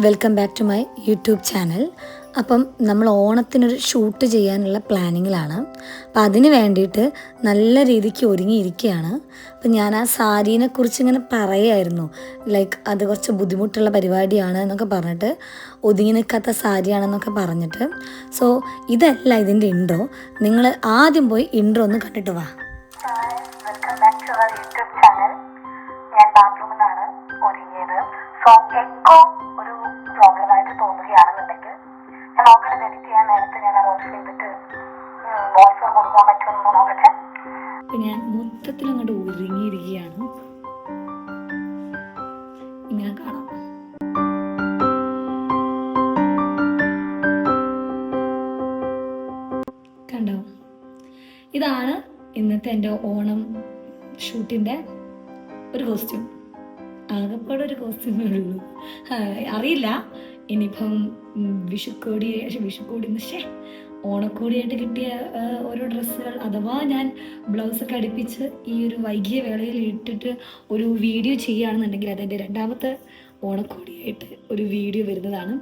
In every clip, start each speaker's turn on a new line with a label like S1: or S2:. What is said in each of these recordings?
S1: Welcome back to my YouTube channel അപ്പം നമ്മൾ ഓണത്തിനൊരു shoot ചെയ്യാനുള്ള പ്ലാനിങ്ങിലാണ്. അപ്പം അതിന് വേണ്ടിയിട്ട് നല്ല രീതിക്ക് ഒരുങ്ങിയിരിക്കുകയാണ്. അപ്പം ഞാൻ ആ സാരീനെ കുറിച്ച് ഇങ്ങനെ പറയായിരുന്നു. ലൈക്ക് അത് കുറച്ച് ബുദ്ധിമുട്ടുള്ള പരിപാടിയാണ് എന്നൊക്കെ പറഞ്ഞിട്ട് ഒതുങ്ങി നിൽക്കാത്ത സാരിയാണെന്നൊക്കെ പറഞ്ഞിട്ട്. സോ ഇതല്ല ഇതിന്റെ ഇൻട്രോ നിങ്ങൾ ആദ്യം പോയി ഇൻട്രോ ഒന്ന് കണ്ടിട്ട് വാ.
S2: ബാത്റൂമിൽ എക്കോ ഒരു പ്രോബ്ലം ആയിട്ട് തോന്നുകയാണെന്നുണ്ടെങ്കിൽ ഞാൻ നോക്കട്ടെ എഡിറ്റ് ചെയ്യാൻ നേരത്തെ ഞാൻ ഓഫ് ചെയ്തിട്ട് വോയിസ് കൊടുക്കാൻ പറ്റുമെന്ന് നോക്കട്ടെ.
S1: ഞാൻ മൊത്തത്തിൽ അങ്ങോട്ട് ഒരുങ്ങിയിരിക്കുകയാണ് ഇങ്ങനെ കാണാം. ഇതാണ് ഇന്നത്തെ എന്റെ ഓണം ഷൂട്ടിന്റെ ഒരു കോസ്റ്റ്യൂം ആകെപ്പാടെ ഒരു കോസ്റ്റ്യൂമേ ഉള്ളൂ. അറിയില്ല. ഇനിയിപ്പം വിഷുക്കോടി വിഷുക്കോടി പക്ഷേ ഓണക്കോടിയായിട്ട് കിട്ടിയ ഓരോ ഡ്രസ്സുകൾ അഥവാ ഞാൻ ബ്ലൗസൊക്കെ അടുപ്പിച്ച് ഈ ഒരു വൈകിയ വേളയിൽ ഇട്ടിട്ട് ഒരു വീഡിയോ ചെയ്യുകയാണെന്നുണ്ടെങ്കിൽ അതെന്റെ രണ്ടാമത്തെ ഓണക്കോടിയായിട്ട് ഒരു വീഡിയോ വരുന്നതാണ്.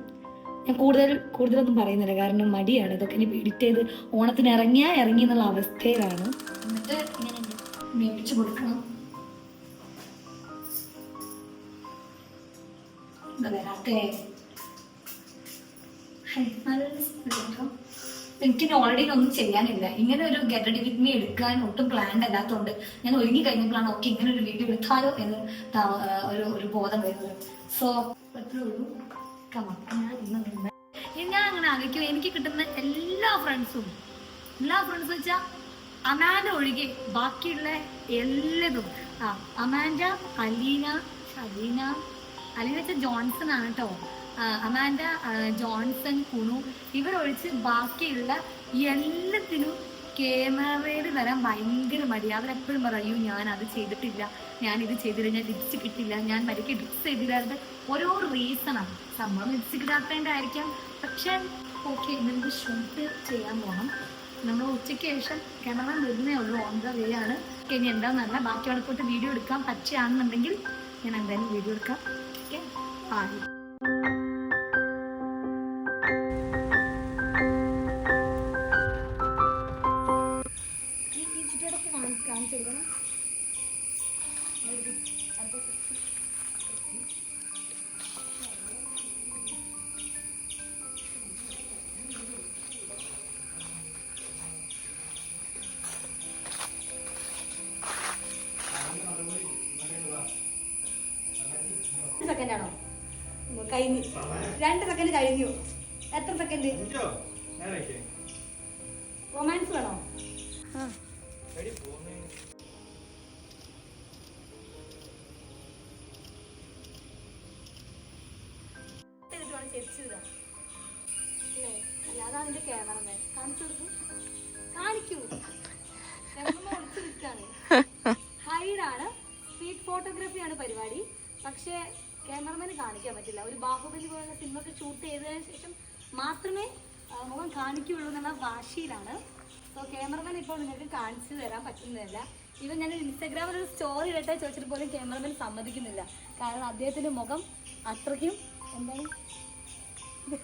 S1: ഞാൻ കൂടുതൽ കൂടുതലൊന്നും പറയുന്നില്ല. കാരണം മടിയാണ്. ഇതൊക്കെ ഇനി എഡിറ്റ് ചെയ്ത് ഓണത്തിന് ഇറങ്ങിയാൽ ഇറങ്ങി എന്നുള്ള അവസ്ഥയിലാണ്. എന്നിട്ട് ഇങ്ങനെ മേടിച്ചു കൊടുക്കണം. എനിക്ക് ഓൾറെഡി ഒന്നും ചെയ്യാനില്ല. ഇങ്ങനെ ഒരു ഗെറ്റ് റെഡി വിത്ത് മീ എടുക്കാൻ ഒട്ടും പ്ലാൻഡ് അല്ലാത്തതുകൊണ്ട് ഞാൻ ഒരുങ്ങി കഴിഞ്ഞപ്പോഴാണ് ഓക്കെ ഇങ്ങനെ ഒരു വീഡിയോ എടുത്താലോ എന്ന് ഒരു ഒരു ബോധം വരുന്നത്. സോ അത്രേ ഉള്ളൂ. ഞാൻ ഞാൻ അങ്ങനെ ആലോചിക്കും. എനിക്ക് കിട്ടുന്ന എല്ലാ ഫ്രണ്ട്സും എല്ലാ ഫ്രണ്ട്സും വെച്ചാൽ അമാൻഡ ഒഴികെ ബാക്കിയുള്ള എല്ലതും. ആ അമാൻഡ അലീന ഷലീന അലീന വെച്ചാൽ ജോൺസൺ ആണ് കേട്ടോ അമാൻഡ ജോൺസൺ കുണു ഇവരൊഴിച്ച് ബാക്കിയുള്ള എല്ലാത്തിനും ക്യാമറയിൽ വരാൻ ഭയങ്കര മടി അവരെപ്പോഴും പറയൂ ഞാൻ അത് ചെയ്തിട്ടില്ല. ഞാൻ ഇത് ചെയ്തില്ല. ഞാൻ ലിപ്സ് കിട്ടില്ല. ഞാൻ മരിക്ക് ലിപ്സ് ചെയ്തില്ലാതെ ഓരോ റീസണാണ് സംഭവം ലിപ്സ് കിട്ടാത്തതിന്റെ ആയിരിക്കാം പക്ഷെ ഓക്കെ നമുക്ക് ഷൂട്ട് ചെയ്യാൻ പോകണം നമ്മൾ ഉച്ചയ്ക്ക് ശേഷം ക്യാമറ വരുന്നേ ഉള്ളൂ. ഓൺ ദ വേ ആണ് ഇനി എന്താണെന്നല്ല ബാക്കി അടുത്തോട്ട് വീഡിയോ എടുക്കാൻ പറ്റുകയാണെന്നുണ്ടെങ്കിൽ ഞാൻ എന്തായാലും വീഡിയോ എടുക്കാം. ഓക്കെ കഴിഞ്ഞു. രണ്ട് സെക്കൻഡ് കഴിഞ്ഞു. എത്ര സെക്കൻഡ് റൊമാൻസ് വേണോ? അതാണ് എന്റെ ക്യാമറമാൻ കാണിച്ചു കൊടുക്കൂ. കാണിക്കൂ. ഹൈഡാണ് സ്ട്രീറ്റ് ഫോട്ടോഗ്രാഫിയാണ് പരിപാടി. പക്ഷേ ക്യാമറമാന് കാണിക്കാൻ പറ്റില്ല. ഒരു ബാഹുബലി പോലുള്ള സിനിമ ഷൂട്ട് ചെയ്തതിനു ശേഷം മാത്രമേ മുഖം കാണിക്കുകയുള്ളൂ എന്നുള്ള വാശിയിലാണ് സോ ക്യാമറമാൻ ഇപ്പോൾ നിങ്ങൾക്ക് കാണിച്ചു തരാൻ പറ്റുന്നില്ല ഇവൻ ഞാൻ ഇൻസ്റ്റാഗ്രാമിൽ ഒരു സ്റ്റോറി ഇടട്ടെ ചോദിച്ചിട്ട് പോലും ക്യാമറമാൻ സമ്മതിക്കുന്നില്ല. കാരണം അദ്ദേഹത്തിന്റെ മുഖം അത്രയ്ക്കും എന്താണ്?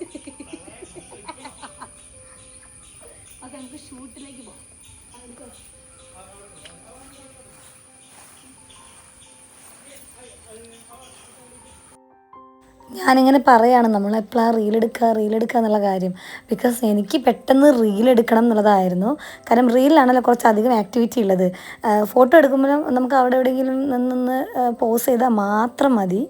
S1: ഓക്കെ നമുക്ക് ഷൂട്ടിലേക്ക് പോകാം. ഞാനിങ്ങനെ പറയാണ് നമ്മൾ എപ്പോഴാണ് റീലെടുക്കുക റീലെടുക്കുക എന്നുള്ള കാര്യം. ബിക്കോസ് എനിക്ക് പെട്ടെന്ന് റീലെടുക്കണം എന്നുള്ളതായിരുന്നു. കാരണം റീലിലാണല്ലോ കുറച്ചധികം ആക്ടിവിറ്റി ഉള്ളത്. ഫോട്ടോ എടുക്കുമ്പോഴും നമുക്ക് അവിടെ എവിടെയെങ്കിലും നിന്ന് പോസ് ചെയ്താൽ മാത്രം മതി.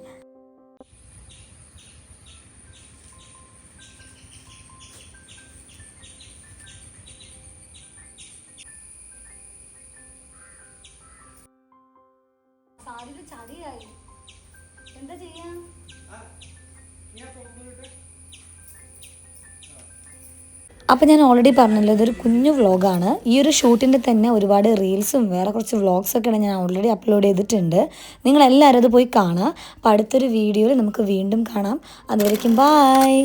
S1: ചളിയായി എന്താ ചെയ്യാ? അപ്പോൾ ഞാൻ ഓൾറെഡി പറഞ്ഞല്ലോ ഇതൊരു കുഞ്ഞു വ്ളോഗാണ്. ഈ ഒരു ഷൂട്ടിന്റെ തന്നെ ഒരുപാട് റീൽസും വേറെ കുറച്ച് വ്ളോഗ്സൊക്കെയാണ് ഞാൻ ഓൾറെഡി അപ്ലോഡ് ചെയ്തിട്ടുണ്ട്. നിങ്ങളെല്ലാവരും അത് പോയി കാണുക. അപ്പോൾ അടുത്തൊരു വീഡിയോയിൽ നമുക്ക് വീണ്ടും കാണാം. അതുവരേക്കും ബായ്